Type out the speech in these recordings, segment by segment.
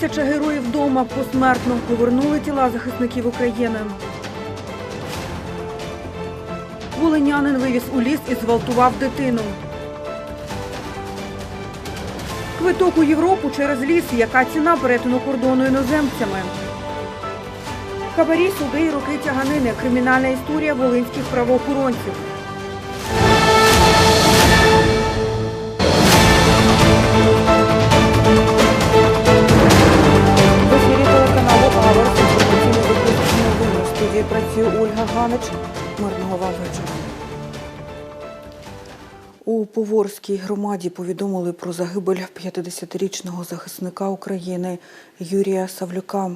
Тисяча героїв вдома посмертно повернули тіла захисників України. Волинянин вивіз у ліс і зґвалтував дитину. Квиток у Європу через ліс. Яка ціна перетину кордону іноземцями? Хабарі, суди і роки тяганини. Кримінальна історія волинських правоохоронців. Ганич. Мирного вам вечора. У Поворській громаді повідомили про загибель 50-річного захисника України Юрія Савлюка,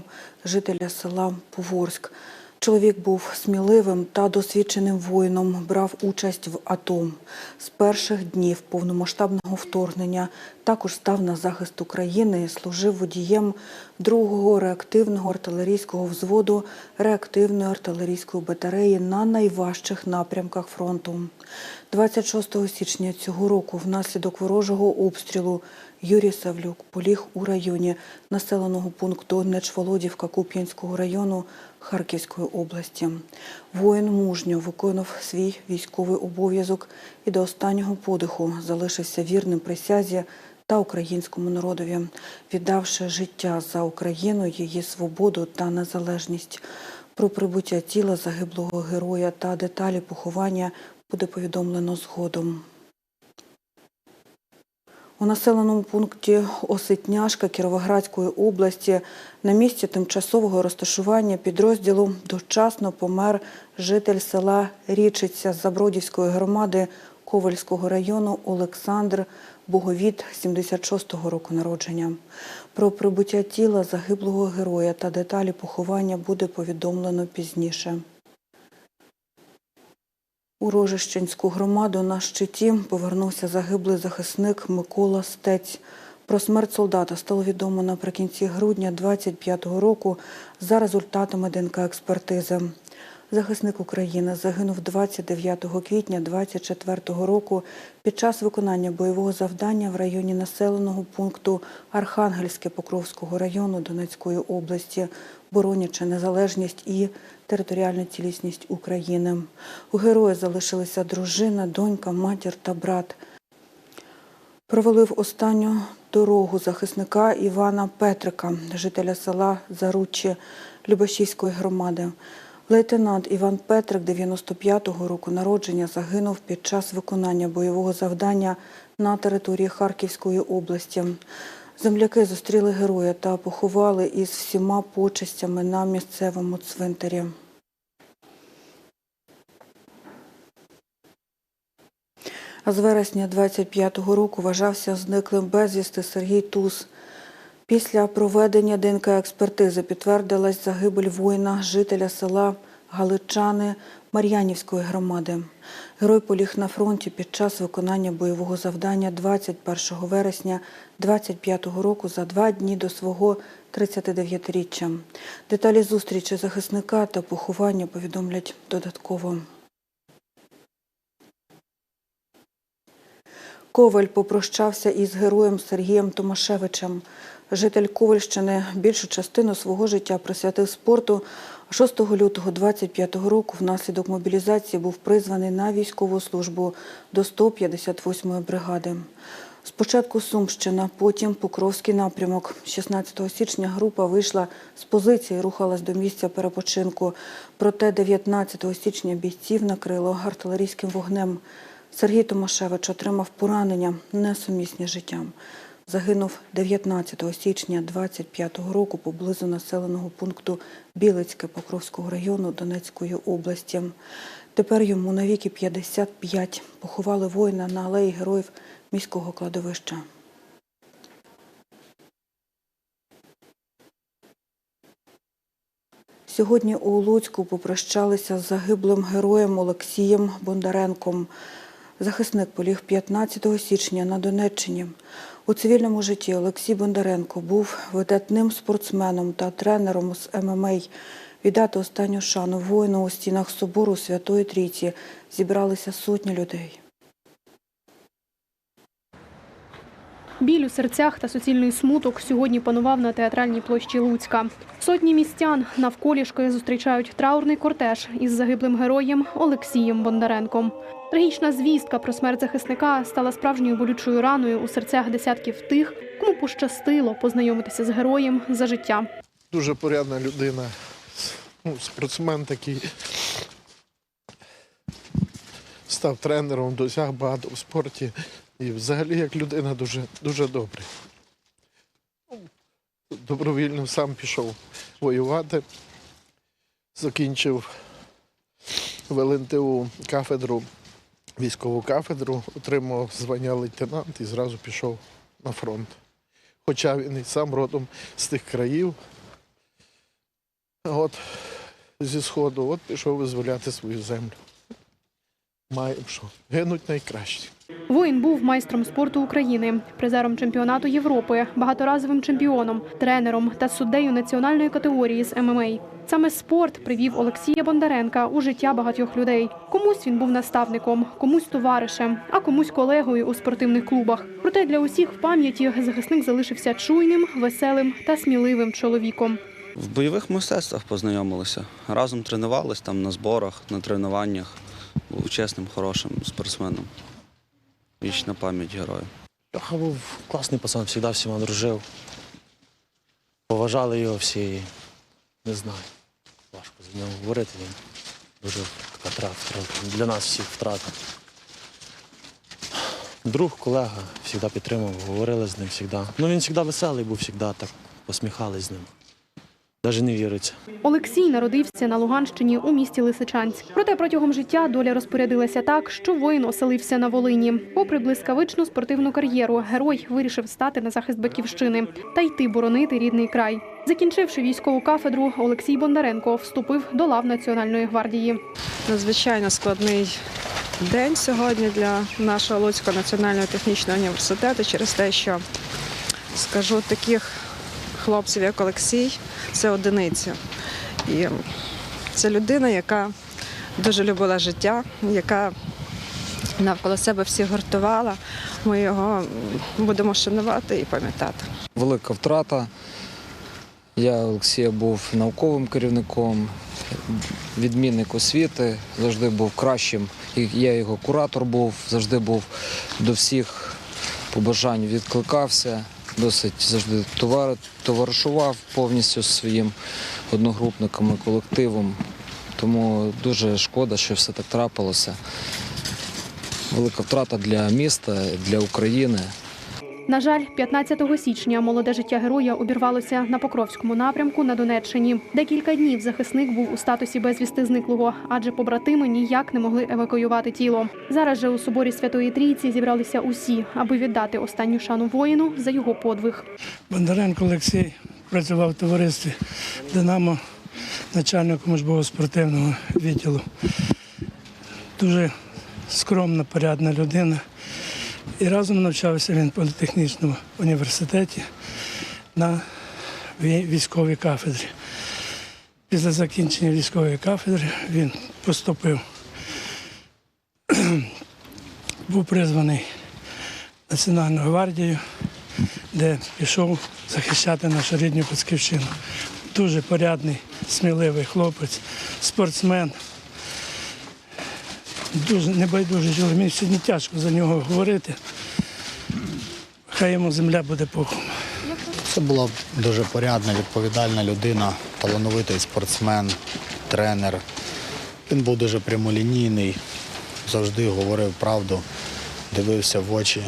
жителя села Поворськ. Чоловік був сміливим та досвідченим воїном, брав участь в АТО. З перших днів повномасштабного вторгнення також став на захист України, служив водієм другого реактивного артилерійського взводу реактивної артилерійської батареї на найважчих напрямках фронту. 26 січня цього року внаслідок ворожого обстрілу Юрій Савлюк поліг у районі населеного пункту Нечволодівка Куп'янського району Харківської області. Воїн мужньо виконав свій військовий обов'язок і до останнього подиху залишився вірним присязі та українському народові, віддавши життя за Україну, її свободу та незалежність. Про прибуття тіла загиблого героя та деталі поховання буде повідомлено згодом. У населеному пункті Оситняшка Кіровоградської області на місці тимчасового розташування підрозділу дочасно помер житель села Річиця Забродівської громади Ковальського району Олександр Боговід 76-го року народження. Про прибуття тіла загиблого героя та деталі поховання буде повідомлено пізніше. У Рожищенську громаду на щиті повернувся загиблий захисник Микола Стець. Про смерть солдата стало відомо наприкінці грудня 25-го року за результатами ДНК-експертизи. Захисник України загинув 29 квітня 24-го року під час виконання бойового завдання в районі населеного пункту Архангельське Покровського району Донецької області, боронячи незалежність і територіальну цілісність України. У героя залишилися дружина, донька, матір та брат. Провалив останню дорогу захисника Івана Петрика, жителя села Заруччі Любашівської громади. Лейтенант Іван Петрик 95-го року народження загинув під час виконання бойового завдання на території Харківської області. Земляки зустріли героя та поховали із всіма почестями на місцевому цвинтарі. З вересня 25-го року вважався зниклим безвісти Сергій Туз. Після проведення ДНК-експертизи підтвердилась загибель воїна, жителя села Галичани Мар'янівської громади. Герой поліг на фронті під час виконання бойового завдання 21 вересня 25-го року за два дні до свого 39-річчя. Деталі зустрічі захисника та поховання повідомлять додатково. Коваль попрощався із героєм Сергієм Томашевичем. Житель Ковальщини більшу частину свого життя присвятив спорту. 6 лютого 25-го року внаслідок мобілізації був призваний на військову службу до 158-ї бригади. Спочатку Сумщина, потім Покровський напрямок. 16 січня група вийшла з позиції, рухалась до місця перепочинку. Проте 19 січня бійців накрило артилерійським вогнем. Сергій Томашевич отримав поранення, несумісні життям. Загинув 19 січня 25-го року поблизу населеного пункту Білицьке Покровського району Донецької області. Тепер йому навіки 55. Поховали воїна на алеї героїв міського кладовища. Сьогодні у Луцьку попрощалися з загиблим героєм Олексієм Бондаренком. Захисник поліг 15 січня на Донеччині. У цивільному житті Олексій Бондаренко був видатним спортсменом та тренером з ММА. Віддати останню шану воїну у стінах собору Святої Трійці зібралися сотні людей. Біль у серцях та суцільний смуток сьогодні панував на театральній площі Луцька. Сотні містян навколішки зустрічають траурний кортеж із загиблим героєм Олексієм Бондаренком. Трагічна звістка про смерть захисника стала справжньою болючою раною у серцях десятків тих, кому пощастило познайомитися з героєм за життя. Дуже порядна людина. Ну, спортсмен такий. Став тренером, досяг багато в спорті. І взагалі як людина дуже, дуже добрий. Ну, Добровільно сам пішов воювати. Закінчив в ЛНТУ кафедру, військову кафедру, отримав звання лейтенант і зразу пішов на фронт. Хоча він і сам родом з тих країв, От зі сходу, от пішов визволяти свою землю. Маємо що. Гинуть найкращі. Воїн був майстром спорту України, призером чемпіонату Європи, багаторазовим чемпіоном, тренером та суддею національної категорії з ММА. Саме спорт привів Олексія Бондаренка у життя багатьох людей. Комусь він був наставником, комусь товаришем, а комусь колегою у спортивних клубах. Проте для усіх в пам'яті захисник залишився чуйним, веселим та сміливим чоловіком. В бойових мистецтвах познайомилися. Разом тренувались там на зборах, на тренуваннях. Був чесним, хорошим спортсменом. Вічна пам'ять герою. Льоха був класний пацан, завжди всіма дружив. Поважали його всі. Не знаю. Важко за нього говорити. Він дуже така трат, втрата. Для нас всіх втрата. Друг, колега, завжди підтримував, говорили з ним завжди. Ну він завжди веселий був, завжди так посміхались з ним. Навіть не віриться. Олексій народився на Луганщині у місті Лисичанськ. Проте протягом життя доля розпорядилася так, що воїн оселився на Волині. Попри блискавичну спортивну кар'єру, герой вирішив стати на захист батьківщини та йти боронити рідний край. Закінчивши військову кафедру, Олексій Бондаренко вступив до лав Національної гвардії. Надзвичайно складний день сьогодні для нашого Луцького національного технічного університету через те, що скажу таких хлопців, як Олексій, це одиниця. І це людина, яка дуже любила життя, яка навколо себе всіх гуртувала. Ми його будемо шанувати і пам'ятати. велика втрата. Я Олексія був науковим керівником, відмінник освіти, завжди був кращим. Я його куратор був, завжди був до всіх побажань відкликався, досить завжди товар, товаришував повністю з своїм одногрупником і колективом. Тому дуже шкода, що все так трапилося. Велика втрата для міста, для України. На жаль, 15 січня молоде життя героя обірвалося на Покровському напрямку на Донеччині. Декілька днів захисник був у статусі безвісти зниклого, адже побратими ніяк не могли евакуювати тіло. Зараз же у соборі Святої Трійці зібралися усі, аби віддати останню шану воїну за його подвиг. Бондаренко Олексій працював в товаристві Динамо начальником спортивного відділу. Дуже скромна, порядна людина. І разом навчався він в політехнічному університеті на військовій кафедрі. Після закінчення військової кафедри він поступив, був призваний Національну гвардію, де пішов захищати нашу рідну батьківщину. Дуже порядний, сміливий хлопець, спортсмен. Дуже небайдужий чоловік. Мені сьогодні тяжко за нього говорити. Хай йому земля буде пухом. Це була дуже порядна, відповідальна людина, талановитий спортсмен, тренер. Він був дуже прямолінійний, завжди говорив правду, дивився в очі.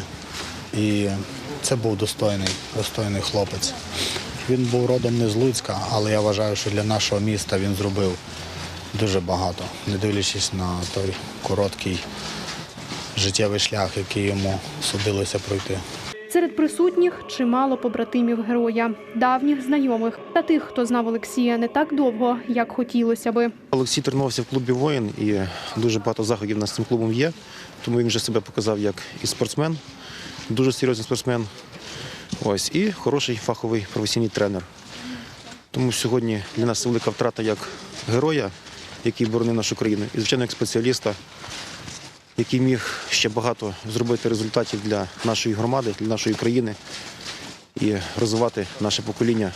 І це був достойний, достойний хлопець. Він був родом не з Луцька, але я вважаю, що для нашого міста він зробив дуже багато, не дивлячись на той короткий життєвий шлях, який йому судилося пройти. Серед присутніх чимало побратимів героя, давніх знайомих та тих, хто знав Олексія не так довго, як хотілося би. Олексій тренувався в клубі воїн і дуже багато заходів у нас з цим клубом є. Тому він вже себе показав як і спортсмен, дуже серйозний спортсмен. Ось, і хороший фаховий професійний тренер. Тому сьогодні для нас велика втрата як героя, який боронив нашу країну, і, звичайно, як спеціаліста, який міг ще багато зробити результатів для нашої громади, для нашої країни і розвивати наше покоління.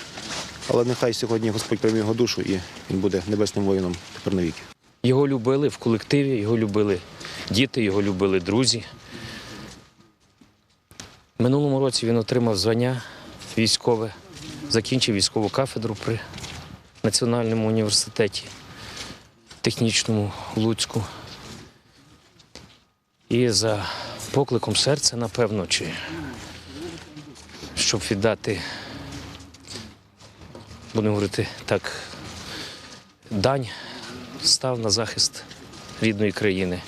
Але нехай сьогодні Господь прийме його душу і він буде небесним воїном тепер навіки. Його любили в колективі, його любили діти, його любили друзі. Минулому році він отримав звання військове, закінчив військову кафедру при Національному університеті технічному Луцьку. І за покликом серця, напевно, чи щоб віддати, будемо говорити так, дань став на захист рідної країни.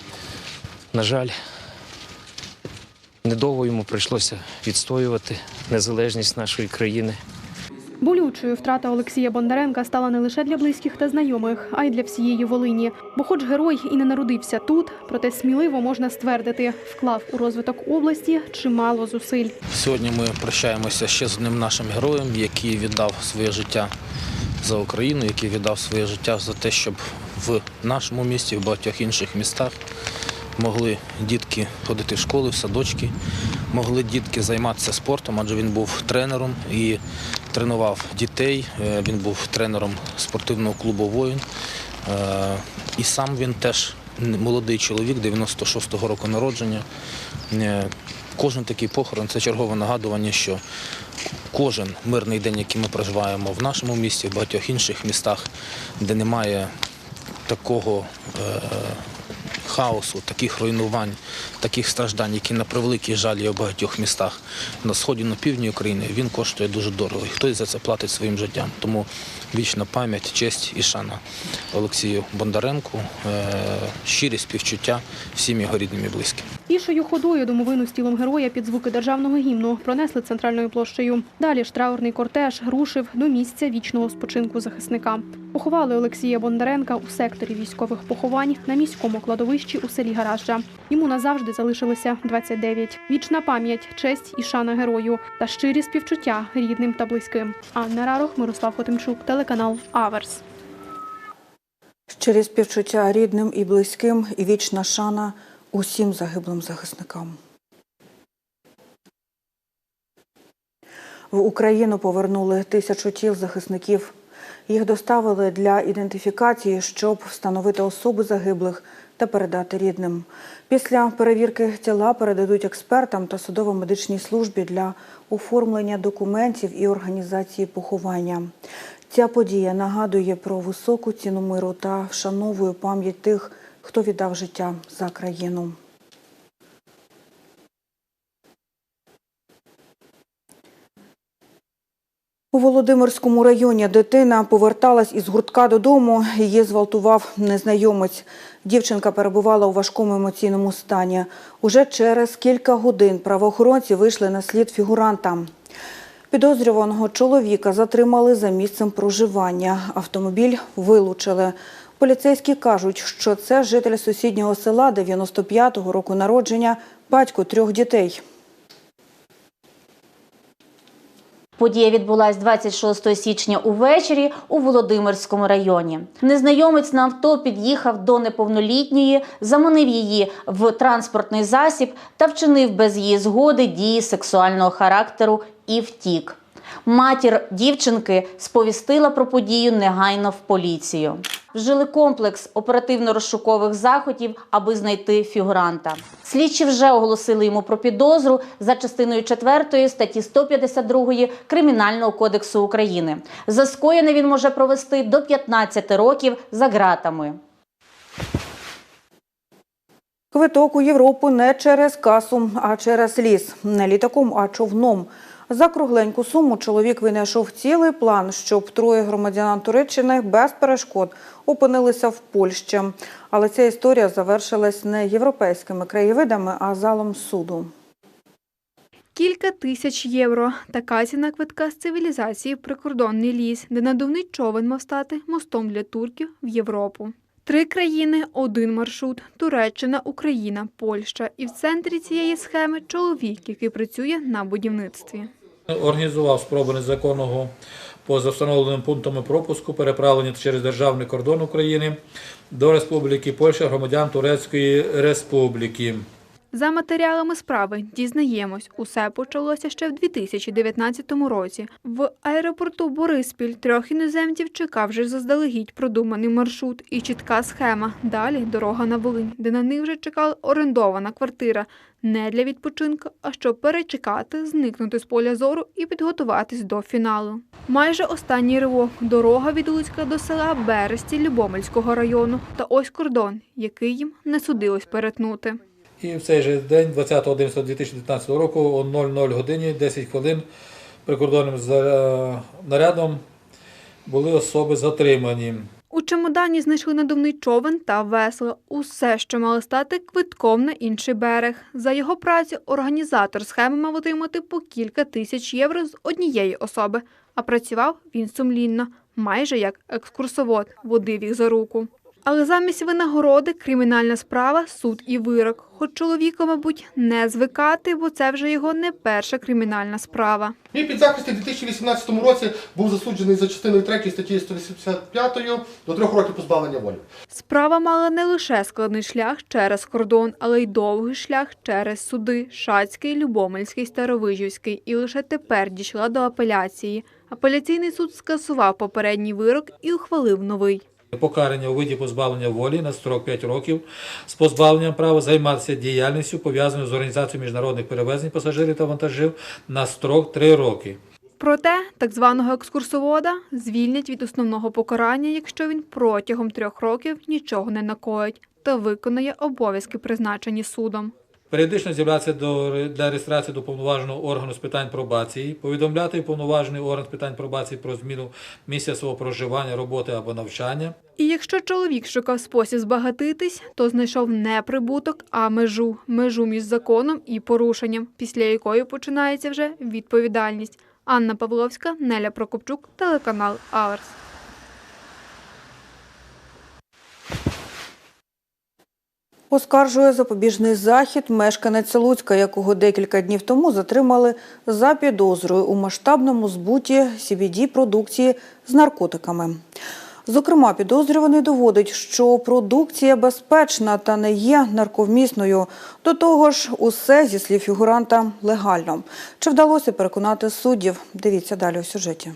На жаль, недовго йому прийшлося відстоювати незалежність нашої країни. Болючою втрата Олексія Бондаренка стала не лише для близьких та знайомих, а й для всієї Волині. Бо, хоч герой і не народився тут, проте сміливо можна ствердити, вклав у розвиток області чимало зусиль. Сьогодні ми прощаємося ще з одним нашим героєм, який віддав своє життя за Україну, який віддав своє життя за те, щоб в нашому місті, в багатьох інших містах могли дітки ходити в школи, в садочки, могли дітки займатися спортом, адже він був тренером і тренував дітей. Е, Він був тренером спортивного клубу Воїн. Е, І сам він теж молодий чоловік, 96-го року народження. Е, Кожен такий похорон це чергове нагадування, що кожен мирний день, який ми проживаємо в нашому місті, в багатьох інших містах, де немає такого хаосу, таких руйнувань, таких страждань, які на превеликий жаль є в багатьох містах на сході, на півдні України, він коштує дуже дорого. І хтось за це платить своїм життям. Тому вічна пам'ять, честь і шана Олексію Бондаренку, щирість щирі співчуття всім його рідним і близьким. Пішою ходою домовину з тілом героя під звуки державного гімну пронесли центральною площею. Далі ж траурний кортеж рушив до місця вічного спочинку захисника. Поховали Олексія Бондаренка у секторі військових поховань на міському кладовищі у селі Гаражджа. Йому назавжди залишилося 29. Вічна пам'ять, честь і шана герою та щирі співчуття рідним та близьким. Анна Рарох, Мирослав Хотимчук, телеканал Аверс. Щирі співчуття рідним і близьким і вічна шана усім загиблим захисникам. В Україну повернули тисячу тіл захисників. Їх доставили для ідентифікації, щоб встановити особи загиблих та передати рідним. Після перевірки тіла передадуть експертам та судово-медичній службі для оформлення документів і організації поховання. Ця подія нагадує про високу ціну миру та вшановує пам'ять тих, хто віддав життя за країну. У Володимирському районі дитина поверталась із гуртка додому. Її зґвалтував незнайомець. Дівчинка перебувала у важкому емоційному стані. Уже через кілька годин правоохоронці вийшли на слід фігуранта. Підозрюваного чоловіка затримали за місцем проживання. Автомобіль вилучили. Поліцейські кажуть, що це житель сусіднього села 95-го року народження, батько трьох дітей. Подія відбулась 26 січня увечері у Володимирському районі. Незнайомець на авто під'їхав до неповнолітньої, заманив її в транспортний засіб та вчинив без її згоди дії сексуального характеру і втік. Матір дівчинки сповістила про подію негайно в поліцію. Вжили комплекс оперативно-розшукових заходів, аби знайти фігуранта. Слідчі вже оголосили йому про підозру за частиною 4 статті 152 Кримінального кодексу України. За скоєне він може провести до 15 років за ґратами. Квиток у Європу не через касу, а через ліс. Не літаком, а човном. За кругленьку суму чоловік винайшов цілий план, щоб троє громадян Туреччини без перешкод опинилися в Польщі. Але ця історія завершилась не європейськими краєвидами, а залом суду. Кілька тисяч євро. Така ціна квитка з цивілізації в прикордонний ліс, де надувний човен мав стати мостом для турків в Європу. Три країни, один маршрут Туреччина, Україна, Польща. І в центрі цієї схеми чоловік, який працює на будівництві. Організував спроби незаконного поза встановленими пунктами пропуску переправлення через державний кордон України до Республіки Польща громадян Турецької Республіки. За матеріалами справи дізнаємось, усе почалося ще в 2019 році. В аеропорту Бориспіль трьох іноземців чекав вже заздалегідь продуманий маршрут і чітка схема. Далі дорога на Волинь, де на них вже чекала орендована квартира. Не для відпочинку, а щоб перечекати, зникнути з поля зору і підготуватись до фіналу. Майже останній ривок – дорога від Луцька до села Бересті Любомельського району. Та ось кордон, який їм не судилось перетнути. І в цей же день, 20.11.2019 року, о 00 годині 10 хвилин прикордонним нарядом були особи затримані. У чемодані знайшли надувний човен та весло. Усе, що мало стати квитком на інший берег. За його працю організатор схеми мав отримати по кілька тисяч євро з однієї особи, а працював він сумлінно, майже як екскурсовод, водив їх за руку. Але замість винагороди кримінальна справа, суд і вирок. Хоч чоловіку, мабуть, не звикати, бо це вже його не перша кримінальна справа. Мій підзахисник у 2018 році був засуджений за частиною 3 статті 185 до трьох років позбавлення волі. Справа мала не лише складний шлях через кордон, але й довгий шлях через суди Шацький, Любомельський, Старовижівський. І лише тепер дійшла до апеляції. Апеляційний суд скасував попередній вирок і ухвалив новий. Покарання у виді позбавлення волі на строк 5 років з позбавленням права займатися діяльністю, пов'язаною з організацією міжнародних перевезень пасажирів та вантажів на строк 3 роки. Проте так званого екскурсовода звільнять від основного покарання, якщо він протягом трьох років нічого не накоїть та виконає обов'язки, призначені судом. Періодично з'являтися для реєстрації до повноваженого органу з питань пробації, повідомляти повноважений орган з питань пробації про зміну місця свого проживання, роботи або навчання. І якщо чоловік шукав спосіб збагатитись, то знайшов не прибуток, а межу межу між законом і порушенням, після якої починається вже відповідальність. Анна Павловська, Неля Прокопчук, телеканал Аверс. Оскаржує запобіжний захід мешканець Луцька, якого декілька днів тому затримали за підозрою у масштабному збуті CBD-продукції з наркотиками. Зокрема, підозрюваний доводить, що продукція безпечна та не є нарковмісною. До того ж, усе, зі слів фігуранта, легально. Чи вдалося переконати суддів? Дивіться далі у сюжеті.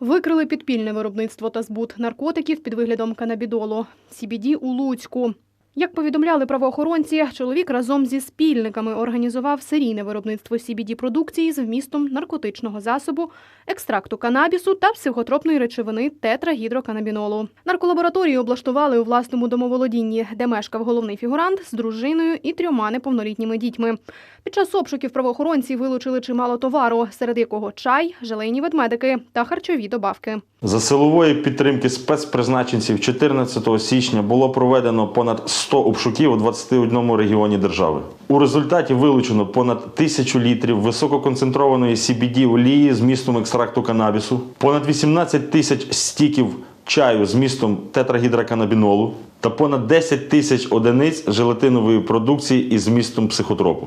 Викрили підпільне виробництво та збут наркотиків під виглядом канабідолу CBD у Луцьку. Як повідомляли правоохоронці, чоловік разом зі спільниками організував серійне виробництво CBD-продукції з вмістом наркотичного засобу, екстракту канабісу та психотропної речовини тетрагідроканабінолу. Нарколабораторію облаштували у власному домоволодінні, де мешкав головний фігурант з дружиною і трьома неповнолітніми дітьми. Під час обшуків правоохоронці вилучили чимало товару, серед якого чай, желейні ведмедики та харчові добавки. За силової підтримки спецпризначенців 14 січня було проведено понад 100 обшуків у 21 регіоні держави. У результаті вилучено понад тисячу літрів висококонцентрованої CBD олії з містом екстракту канабісу, понад 18 тисяч стіків чаю з містом тетрагідроканабінолу та понад 10 тисяч одиниць желатинової продукції із змістом психотропу.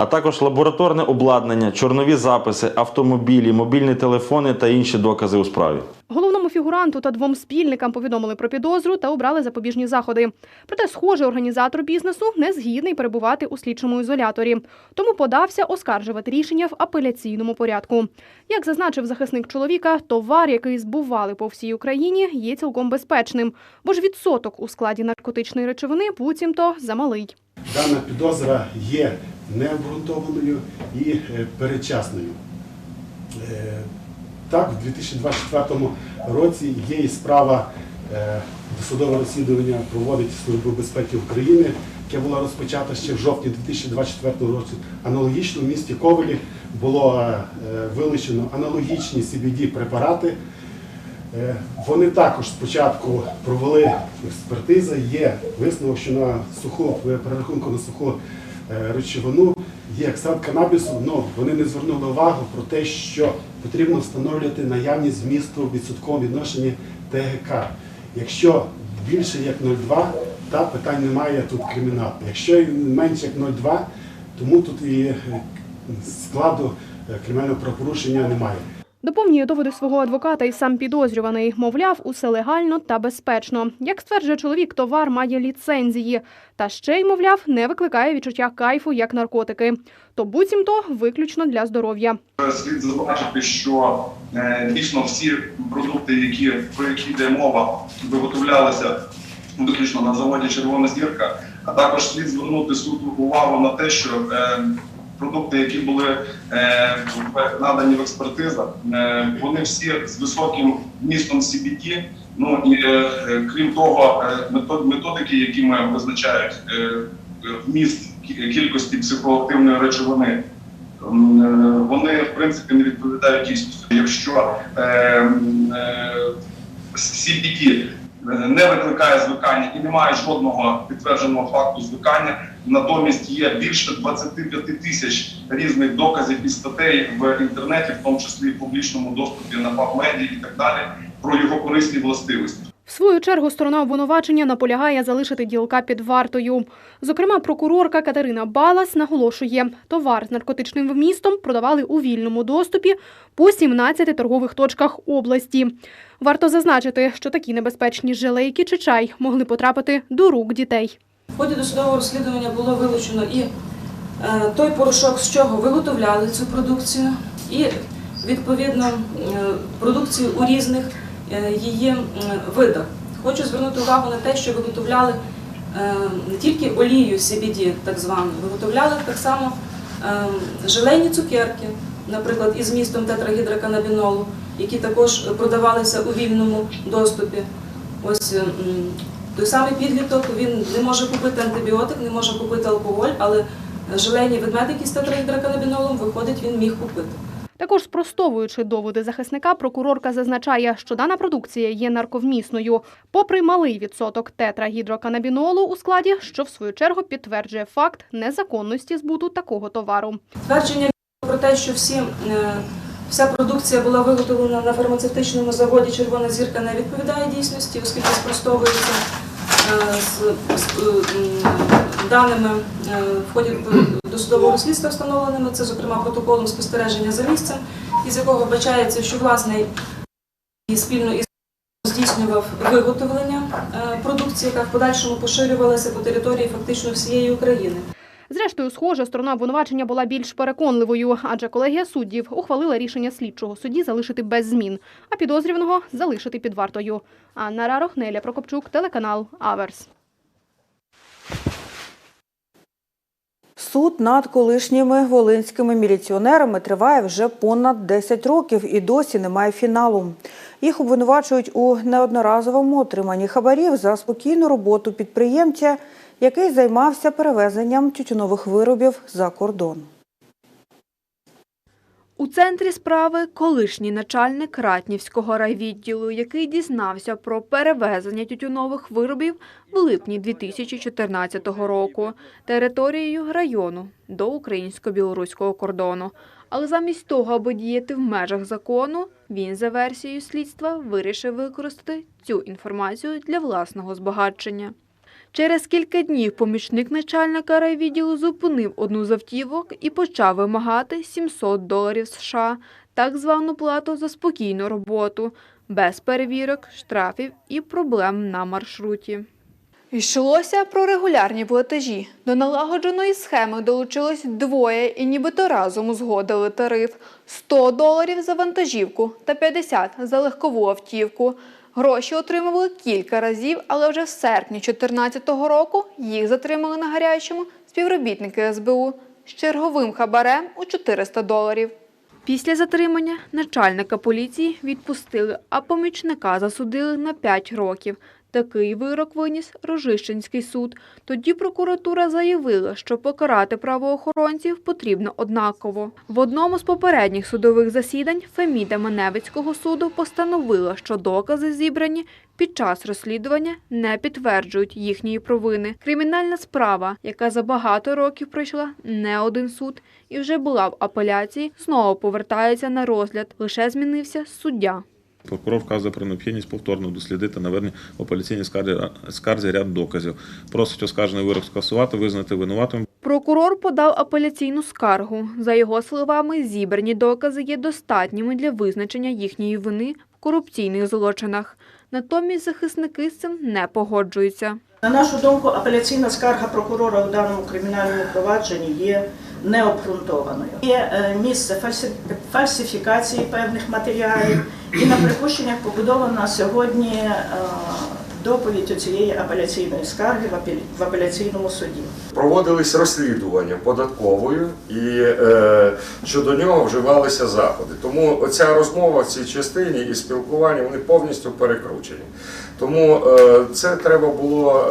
А також лабораторне обладнання, чорнові записи, автомобілі, мобільні телефони та інші докази у справі. Головному фігуранту та двом спільникам повідомили про підозру та обрали запобіжні заходи. Проте, схоже, організатор бізнесу не згідний перебувати у слідчому ізоляторі, тому подався оскаржувати рішення в апеляційному порядку. Як зазначив захисник чоловіка, товар, який збували по всій Україні, є цілком безпечним, бо ж відсоток у складі наркотичної речовини буцімто замалий. Дана підозра є необґрунтованою і е, передчасною. Е, Так, в 2024 році є і справа е, досудове розслідування проводить Служба безпеки України, яке було розпочато ще в жовтні 2024 року. Аналогічно в місті Ковелі було вилучено аналогічні CBD-препарати. Е, Вони також спочатку провели експертизи. Є висновок, що на суху перерахунку на суху речовину є екстракт канабісу, але вони не звернули увагу про те, що потрібно встановлювати наявність змісту в відсотковому відношенні ТГК. Якщо більше як 0,2, та питань немає тут криміналу. Якщо менше як 0,2, тому тут і е, складу е, кримінального правопорушення немає. Доповнює доводи свого адвоката і сам підозрюваний. Мовляв, усе легально та безпечно. Як стверджує чоловік, товар має ліцензії. Та ще й, мовляв, не викликає відчуття кайфу, як наркотики. То буцімто виключно для здоров'я. Слід зазначити, що е, дійсно всі продукти, які про які йде мова, виготовлялися виключно на заводі Червона зірка. А також слід звернути суд увагу на те, що е, продукти, які були е, надані в експертизах, е, вони всі з високим вмістом CBD. Ну і е, крім того, е, метод- методики, якими визначають е, вміст кількості психоактивної речовини, е, вони в принципі не відповідають дійсності. Якщо е, е, CBD не викликає звикання і немає жодного підтвердженого факту звикання, натомість є більше 25 тисяч різних доказів і статей в інтернеті, в тому числі в публічному доступі на PubMed і так далі, про його корисні властивості. В свою чергу сторона обвинувачення наполягає залишити ділка під вартою. Зокрема, прокурорка Катерина Балас наголошує, товар з наркотичним вмістом продавали у вільному доступі по 17 торгових точках області. Варто зазначити, що такі небезпечні желейки чи чай могли потрапити до рук дітей. В ході досудового розслідування було вилучено і е, той порошок, з чого виготовляли цю продукцію, і відповідно е, продукцію у різних її видах. Хочу звернути увагу на те, що виготовляли е, не тільки олію CBD, так звану, виготовляли так само е, желейні цукерки, наприклад, із містом тетрагідроканабінолу, які також продавалися у вільному доступі. Ось той самий підліток він не може купити антибіотик, не може купити алкоголь, але желейні ведмедики з тетрагідроканабінолом, виходить, він міг купити. Також спростовуючи доводи захисника, прокурорка зазначає, що дана продукція є нарковмісною, попри малий відсоток тетрагідроканабінолу у складі, що в свою чергу підтверджує факт незаконності збуту такого товару. Твердження про те, що всі, е, вся продукція була виготовлена на фармацевтичному заводі Червона зірка не відповідає дійсності, оскільки спростовується з, з, е, даними е, в ході досудового слідства встановленими, це зокрема протоколом спостереження за місцем, із якого вбачається, що власний спільно із здійснював виготовлення е, продукції, яка в подальшому поширювалася по території фактично всієї України. Зрештою, схоже, сторона обвинувачення була більш переконливою, адже колегія суддів ухвалила рішення слідчого судді залишити без змін, а підозрюваного залишити під вартою. Анна Рарох, Неля Прокопчук, телеканал Аверс. Суд над колишніми волинськими міліціонерами триває вже понад 10 років і досі немає фіналу. Їх обвинувачують у неодноразовому отриманні хабарів за спокійну роботу підприємця, який займався перевезенням тютюнових виробів за кордон. У центрі справи колишній начальник Ратнівського райвідділу, який дізнався про перевезення тютюнових виробів в липні 2014 року територією району до українсько-білоруського кордону. Але замість того, аби діяти в межах закону, він за версією слідства вирішив використати цю інформацію для власного збагачення. Через кілька днів помічник начальника райвідділу зупинив одну з автівок і почав вимагати 700 доларів США, так звану плату за спокійну роботу, без перевірок, штрафів і проблем на маршруті. Йшлося про регулярні платежі. До налагодженої схеми долучилось двоє і нібито разом узгодили тариф 100 доларів за вантажівку та 50 за легкову автівку. Гроші отримували кілька разів, але вже в серпні 2014 року їх затримали на гарячому співробітники СБУ з черговим хабарем у 400 доларів. Після затримання начальника поліції відпустили, а помічника засудили на 5 років. Такий вирок виніс Рожищенський суд. Тоді прокуратура заявила, що покарати правоохоронців потрібно однаково. В одному з попередніх судових засідань Феміда Маневицького суду постановила, що докази, зібрані під час розслідування, не підтверджують їхньої провини. Кримінальна справа, яка за багато років пройшла не один суд і вже була в апеляції, знову повертається на розгляд. Лише змінився суддя. Прокурор вказує про необхідність повторно дослідити навернення в апеляційній скарзі, скарзі ряд доказів. Просить оскаржений вирок скасувати, визнати винуватим. Прокурор подав апеляційну скаргу. За його словами, зібрані докази є достатніми для визначення їхньої вини в корупційних злочинах. Натомість захисники з цим не погоджуються. На нашу думку, апеляційна скарга прокурора у даному кримінальному провадженні є необґрунтованою. Є е, місце фальсифі- фальсифікації певних матеріалів, і на припущеннях побудована сьогодні е, доповідь цієї апеляційної скарги в апеляційному суді. Проводились розслідування податковою і е, щодо нього вживалися заходи. Тому оця розмова в цій частині і спілкування вони повністю перекручені. Тому е, це треба було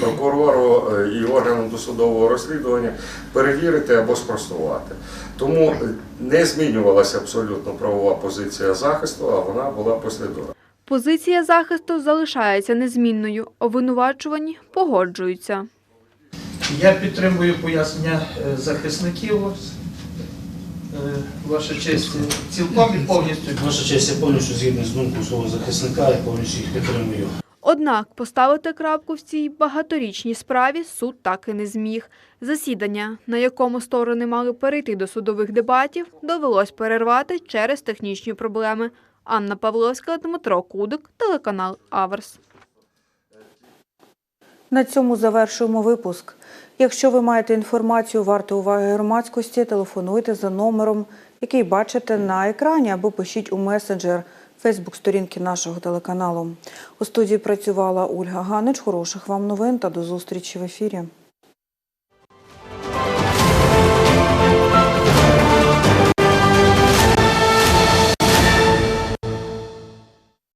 прокурору е, і органам досудового розслідування перевірити або спростувати. Тому е, не змінювалася абсолютно правова позиція захисту, а вона була послідовна. Позиція захисту залишається незмінною. Обвинувачувані погоджуються. Я підтримую пояснення е, захисників. Ваша честь, цілком і повністю. Ваша честь, я повністю згідний з думкою свого захисника, я повністю їх підтримую. Однак поставити крапку в цій багаторічній справі суд так і не зміг. Засідання, на якому сторони мали перейти до судових дебатів, довелось перервати через технічні проблеми. Анна Павловська, Дмитро Кудик, телеканал Аверс. На цьому завершуємо випуск. Якщо ви маєте інформацію варту уваги громадськості, телефонуйте за номером, який бачите на екрані, або пишіть у месенджер Фейсбук-сторінки нашого телеканалу. У студії працювала Ольга Ганич. Хороших вам новин та до зустрічі в ефірі.